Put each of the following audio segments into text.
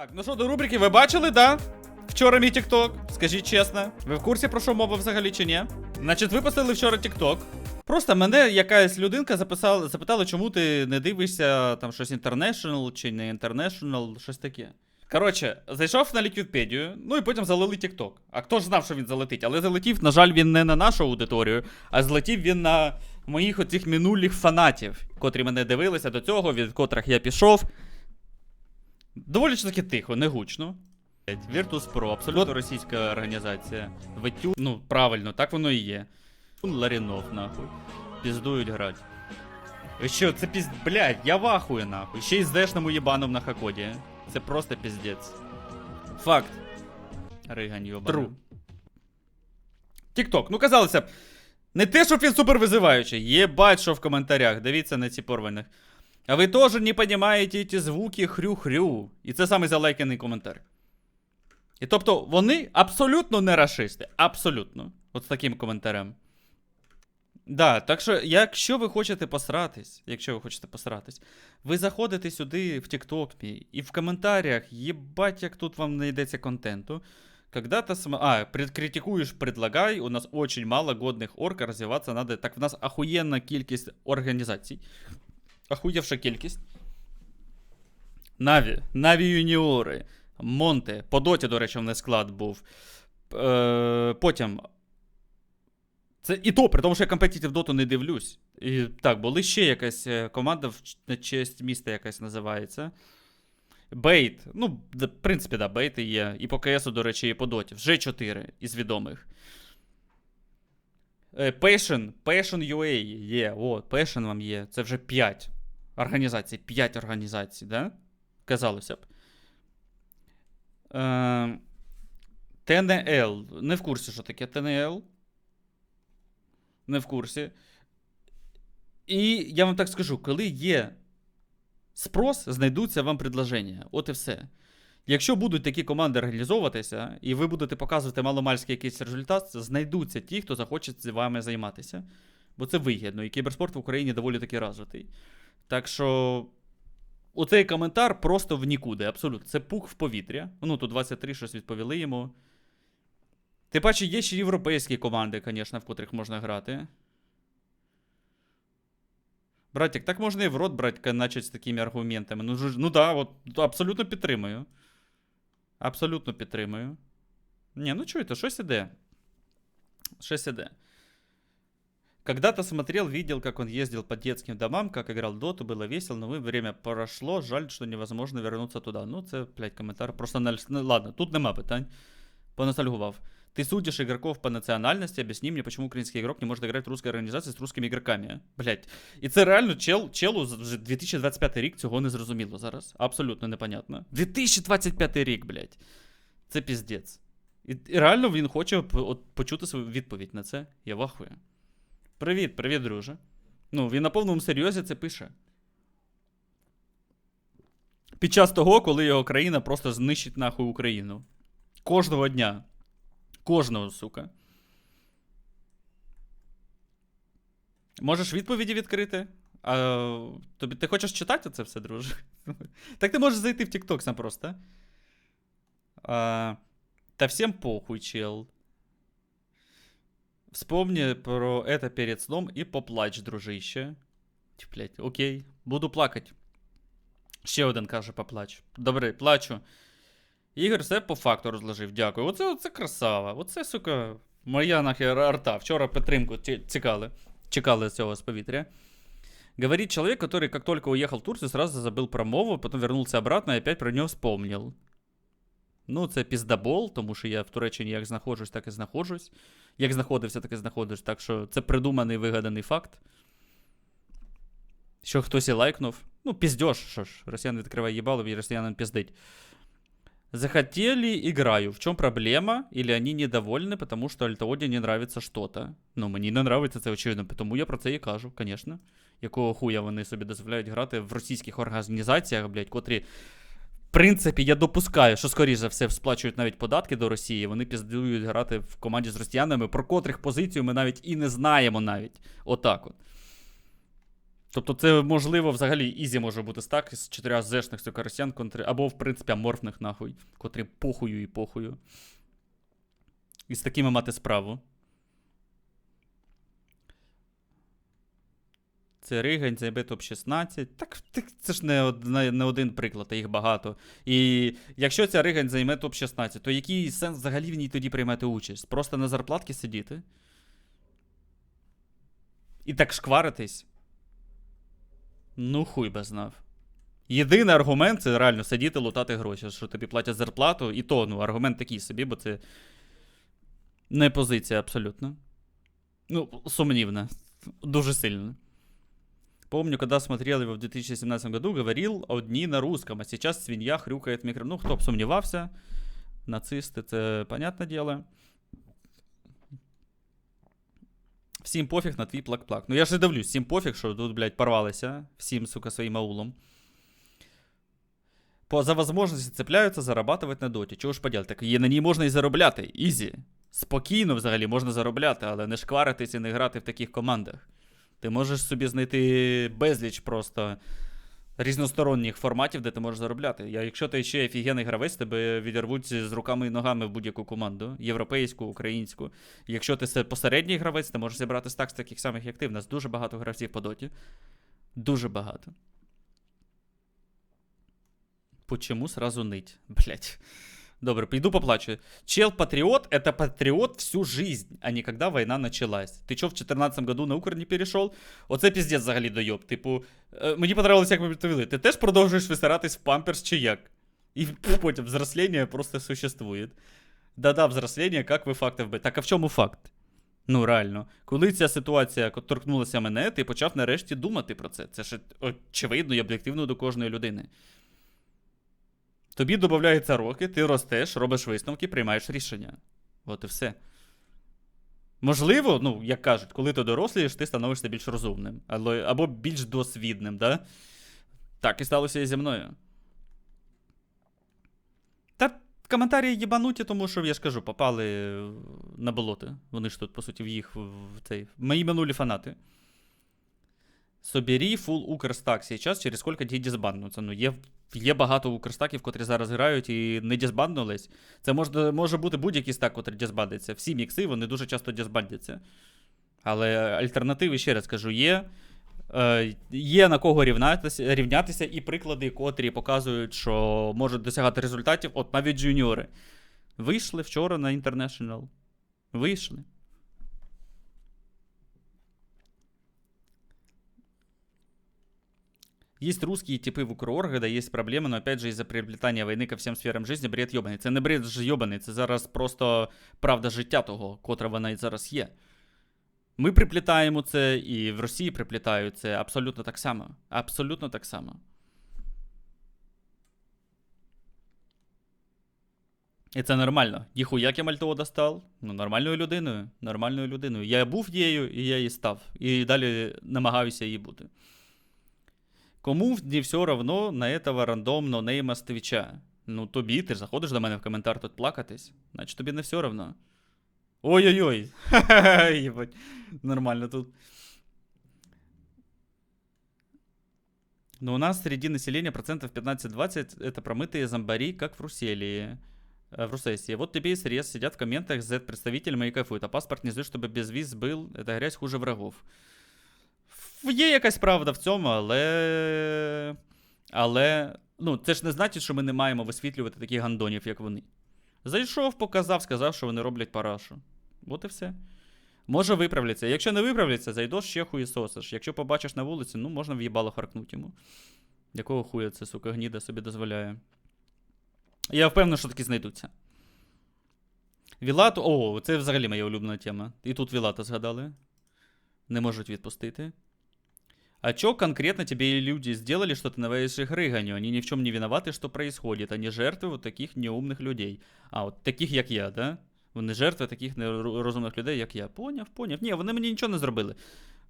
Так, ну що, до рубрики ви бачили, да? Вчора мій TikTok. Скажіть чесно, ви в курсі про що мова взагалі чи ні? Значить, випустили вчора TikTok. Просто мене якась людинка записала, запитала, чому ти не дивишся там щось International чи не International, щось таке. Коротше, зайшов на Ліквідпедію, ну і потім залили TikTok. А хто ж знав, що він залетить? Але залетів, на жаль, він не на нашу аудиторію, а злетів він на моїх оцих минулих фанатів, котрі мене дивилися до цього, від котрих я пішов. Доволі ж таки тихо, не гучно. Virtus Pro, абсолютно російська організація. Витю, ну правильно, так воно і є. Ларінов, нахуй. Піздують грати. І що, це пізд... Блядь, я вахую, нахуй. Ще й з дешному єбаном на хакові. Це просто піздець. Факт. Ригань йобаний. Тру. Тікток, ну казалося б. Не те, щоб він супер визиваючий. Єбать, що в коментарях. Дивіться на ці порваних. А ви теж не розумієте ці звуки хрю-хрю. І це самий залайканий коментар. І тобто вони абсолютно не расисти. Абсолютно. От з таким коментарем. Да, так що, якщо ви хочете посратись, якщо ви хочете посратись, ви заходите сюди в TikTok мій, і в коментарях, єбать, як тут вам знайдеться контенту. Когда-то см... А, пред... критикуешь, предлагай. У нас очень мало годных орг, развиваться надо. Так в нас охуєнна кількість організацій. Охуєвша кількість. Наві, Наві юніори, Монте. По доті, до речі, в них склад був. Е, потім. Це і то, при тому, що я компетитив доту не дивлюсь. І, так, були ще якась е, команда в честь міста якась називається. Бейт. Ну, в принципі, да, бейти є. І по КСу, до речі, і по доті. Вже 4 із відомих. Е, Passion, Passion UA є. О, Passion вам є. Це вже 5 організацій. 5 організацій, да? Казалося б. Е, ТНЛ. Не в курсі, що таке ТНЛ. Не в курсі. І я вам так скажу, коли є спрос, знайдуться вам предложення. От і все. Якщо будуть такі команди організовуватися, і ви будете показувати маломальський якийсь результат, знайдуться ті, хто захоче з вами займатися. Бо це вигідно, і кіберспорт в Україні доволі таки розвитий. Так що. Оцей коментар просто в нікуди, абсолютно. Це пух в повітря. Ну, тут 23 щось відповіли йому. Тим паче, є ще європейські команди, звісно, в котрих можна грати. Братик, так можна і в рот брати, начать з такими аргументами. Ну, ну да, от абсолютно підтримую. Абсолютно підтримую. Ні, ну чуєте, щось іде. Щось іде. Когда-то смотрел, видел, как он ездил по детским домам, как играл в доту, было весело, но время прошло, жаль, что невозможно вернуться туда. Ну, це, блядь, коментар. Просто, наль- ну, ладно, тут нема питань. Понастальгував. Ты судишь игроков по национальности, объясни мне, почему украинский игрок не может играть в русской организации с русскими игроками. Блять. І це реально чел, челу з- вже 2025 рік цього не зрозуміло зараз. Абсолютно непонятно. 2025 рік, блять. Це піздець. І, і реально він хоче п- от, почути свою відповідь на це. Я вахую. Привіт, привіт, друже. Ну, він на повному серйозі це пише. Під час того, коли його країна просто знищить нахуй Україну. Кожного дня. Кожного, сука. Можеш відповіді відкрити? А, тобі, ти хочеш читати це все, друже? так ти можеш зайти в TikTok сам просто. А, та всем похуй, чел. Вспомни про это перед сном и поплач, дружище. Ті, Блять, окей, буду плакать. Ще один каже поплач. Добре, плачу. Ігор все по факту розложив. Дякую. Оце, оце красава. Оце, сука, моя нахер арта. Вчора підтримку ці- цікали. Чекали цього з повітря. Говорит человек, который как только уехал в Турцию, сразу забыл про мову, потом вернулся обратно и опять про нього вспомнил. Ну, це піздабол, тому що я в Туреччині як знаходжусь, так і знаходжусь. Як знаходився, так і знаходжусь. Так що це придуманий вигаданий факт. Що хтось і лайкнув. Ну, піздьош, що ж, росіян відкриває їбало, і росіянам піздить. Захотели, играю. В чем проблема? Или они недовольны, потому что Альтаоді не нравится что-то? Ну, мені не нравиться це очевидно, тому я про це і кажу, звісно. Якого хуя вони собі дозволяють грати в російських організаціях, блядь, котрі. Принципі, я допускаю, що, скоріш за все, сплачують навіть податки до Росії. Вони піздують грати в команді з росіянами, про котрих позицію ми навіть і не знаємо навіть. Отак от. Тобто, це можливо взагалі ізі може бути стак з чотирьох зешних сукаросян, контри... або, в принципі, аморфних нахуй, котрі похую і похую. І з такими мати справу. Це Ригань, зайбе топ-16. Так, це ж не, одна, не один приклад, а їх багато. І якщо ця Ригань займе топ-16, то який сенс взагалі в ній тоді приймати участь? Просто на зарплатки сидіти? І так шкваритись? Ну, хуй би знав. Єдиний аргумент це реально сидіти, лутати гроші, що тобі платять зарплату, і то, ну, аргумент такий собі, бо це не позиція абсолютно. Ну, сумнівна. Дуже сильно. Помню, когда смотрел его в 2017 году, говорил одни на русском, а сейчас свинья хрюкает в микро. Ну, хто б сумнівався, нацисти, це понятне діло. Всім пофіг на твій плак-плак. Ну я ж і дивлюсь, всім пофіг, що тут, блядь, порвалися. Всім, сука, своїм аулом. По, за возможності цепляються зарабатувати на доті. Чого ж поділ? Так є на ній можна і заробляти. Ізі. Спокійно взагалі можна заробляти, але не шкваритись і не грати в таких командах. Ти можеш собі знайти безліч просто різносторонніх форматів, де ти можеш заробляти. Якщо ти ще офігенний гравець, тебе відірвуть з руками і ногами в будь-яку команду, європейську, українську. Якщо ти посередній гравець, ти можеш зібрати стак з таких самих, як ти. В нас дуже багато гравців по доті. Дуже багато. Почему сразу ныть? Блять. Добре, пойду поплачу. Чел-патриот — это патриот всю жизнь, а не когда война началась. Ти чо в 14 году на Укр не перейшов? Оце піздець взагалі дойоб. Типу, е, мені понравилось, як ви відповіли. Ти теж продовжуєш висиратись в памперс чи як? І потім взрослення просто существує. Да-да, взрослення, як ви факти вбити. Так а в чому факт? Ну, реально. Коли ця ситуація торкнулася мене, ти почав нарешті думати про це. Це ж очевидно і об'єктивно до кожної людини. Тобі додаються роки, ти ростеш, робиш висновки, приймаєш рішення. От і все. Можливо, ну, як кажуть, коли ти дорослієш, ти становишся більш розумним, або більш досвідним, да? Так і сталося і зі мною. Та коментарі їбануті, тому що, я ж кажу, попали на болото. Вони ж тут, по суті, в їх в цей. Мої минулі фанати. Собері фул Укрстак сейчас, через скільки ті дізбаннуться. Ну, є, є багато Укрстаків, котрі зараз грають і не дізбаннулись. Це може, може бути будь-який стак, котрий дізбандиться. Всі мікси, вони дуже часто дізбандяться. Але альтернативи, ще раз кажу, є. Е, є на кого рівнятися, рівнятися, і приклади, котрі показують, що можуть досягати результатів, от навіть джуніори. Вийшли вчора на International. Вийшли. Есть русские типы в Укрорга, да, есть проблемы, но опять же из-за приплетания війни ко всім сферам життя бред йобаний. Це не бред ж йобаний, це зараз просто правда життя того, котра вона і зараз є. Ми приплітаємо це, і в Росії приплітають це абсолютно так само. Абсолютно так само. І це нормально. Їху, як я Мальтово достав? Ну, нормальною людиною. Нормальною людиною. Я був її, і я її став. І далі намагаюся її бути. Кому не все равно на этого рандомно нейма з твіча? Ну, тобі, ти ж заходиш до мене в коментар тут плакатись, значить тобі не все равно. Ой-ой-ой. Ха-ха-ха, ебать. Нормально тут. Но у нас среди населения процентов 15-20 это промытые зомбари, как в Руселии. э, В Русесии. Вот тебе и срез. Сидят в комментах Z-представителями и кайфуют. А паспорт не ждет, чтобы без виз был. Это грязь хуже врагов. Є якась правда в цьому, але. Але. Ну, це ж не значить, що ми не маємо висвітлювати таких гандонів, як вони. Зайшов, показав, сказав, що вони роблять парашу. От і все. Може виправляться. Якщо не виправляться, зайдеш ще хуєсосиш. Якщо побачиш на вулиці, ну можна в'їбало харкнути йому. Якого хуя це, сука, гніда собі дозволяє. Я впевнений, що такі знайдуться. Вілату. О, це взагалі моя улюблена тема. І тут Вілата згадали. Не можуть відпустити. А чё конкретно тебе люди сделали, что ты наводишь их рыганью? Они ни в чем не виноваты, что происходит. Они жертвы вот таких неумных людей. А, от таких, як я, да? Вони жертви таких нерозумних людей, як я. Поняв, поняв. Ні, вони мені нічого не зробили.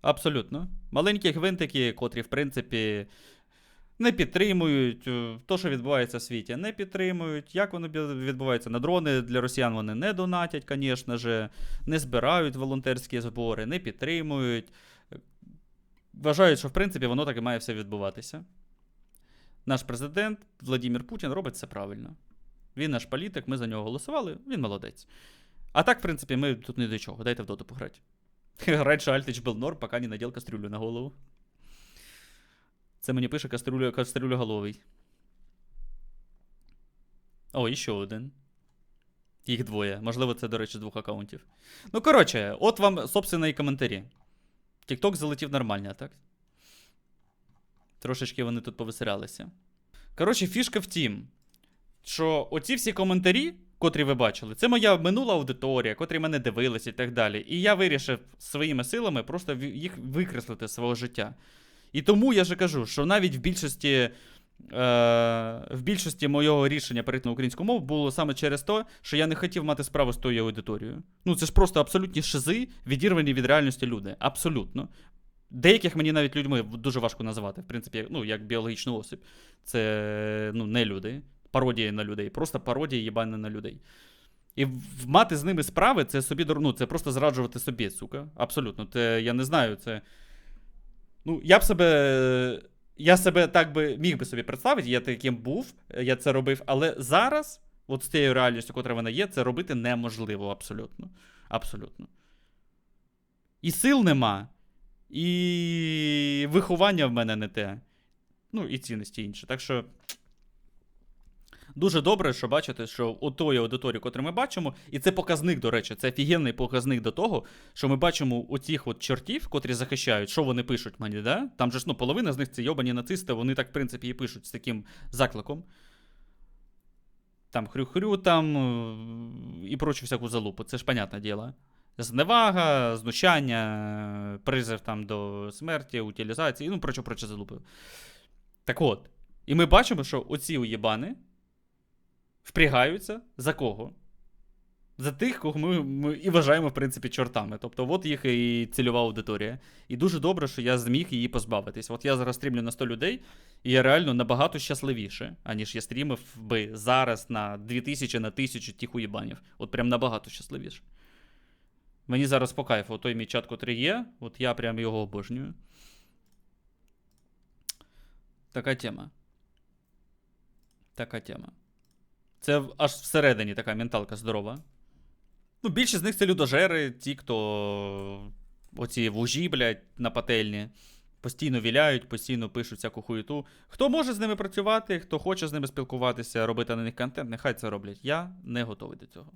Абсолютно. Маленькі гвинтики, котрі, в принципі, не підтримують е, то, що відбувається в світі, не підтримують. Як воно бі- відбувається? На дрони для росіян вони не донатять, звісно ж, не збирають волонтерські збори, не підтримують. вважають, що в принципі воно так і має все відбуватися. Наш президент Владимир Путін робить це правильно. Він наш політик, ми за нього голосували, він молодець. А так, в принципі, ми тут не до чого. Дайте в доту пограти. Раньше Альтич был норм, пока не надел кастрюлю на голову. Це мені пише кастрюля, кастрюля головий. О, і ще один. Їх двоє. Можливо, це, до речі, з двох аккаунтів. Ну, коротше, от вам, собственно, і коментарі. TikTok залетів нормально, так? Трошечки вони тут повеселялися. Коротше, фішка в тім, що оці всі коментарі, котрі ви бачили, це моя минула аудиторія, котрі мене дивилися і так далі. І я вирішив своїми силами просто їх викреслити з свого життя. І тому я же кажу, що навіть в більшості. Е, в більшості моєго рішення перейти на українську мову було саме через те, що я не хотів мати справу з тою аудиторією. Ну, це ж просто абсолютні шизи, відірвані від реальності люди. Абсолютно. Деяких мені навіть людьми дуже важко називати, в принципі, ну, як біологічну особь. Це ну, не люди, пародії на людей, просто пародії їбане на людей. І мати з ними справи, це собі ну, це просто зраджувати собі, сука. Абсолютно. Це, я не знаю, це. Ну, я б себе. Я себе так би міг би собі представити, я таким був, я це робив, але зараз, от з тією реальністю, котра вона є, це робити неможливо абсолютно. Абсолютно. І сил нема, і виховання в мене не те. Ну, і цінності інші. Так що. Дуже добре, що бачите, що у тої аудиторії, котру ми бачимо, і це показник, до речі, це офігенний показник до того, що ми бачимо у тих от чортів, котрі захищають, що вони пишуть мені, да? Там же ж ну, половина з них це йобані нацисти, вони так, в принципі, і пишуть з таким закликом. Там хрю-хрю, там е, і прочу всяку залупу. Це ж понятне діло. Зневага, знущання, призив там до смерті, утилізації, ну, прочо, прочо залупи. Так от. І ми бачимо, що оці уєбани впрягаються за кого? За тих, кого ми, ми і вважаємо, в принципі, чортами. Тобто, от їх і цільова аудиторія. І дуже добре, що я зміг її позбавитись. От я зараз стрімлю на 100 людей, і я реально набагато щасливіше, аніж я стрімив би зараз на 2000 на 1000 тих уєбанів. От прям набагато щасливіше. Мені зараз по кайфу, той мій чат, котрий є, от я прям його обожнюю. Така тема. Така тема. Це аж всередині така менталка здорова. Ну, більшість з них це людожери, ті, хто оці вужі, блядь, на пательні. Постійно віляють, постійно пишуть всяку хуєту. Хто може з ними працювати, хто хоче з ними спілкуватися, робити на них контент, нехай це роблять. Я не готовий до цього.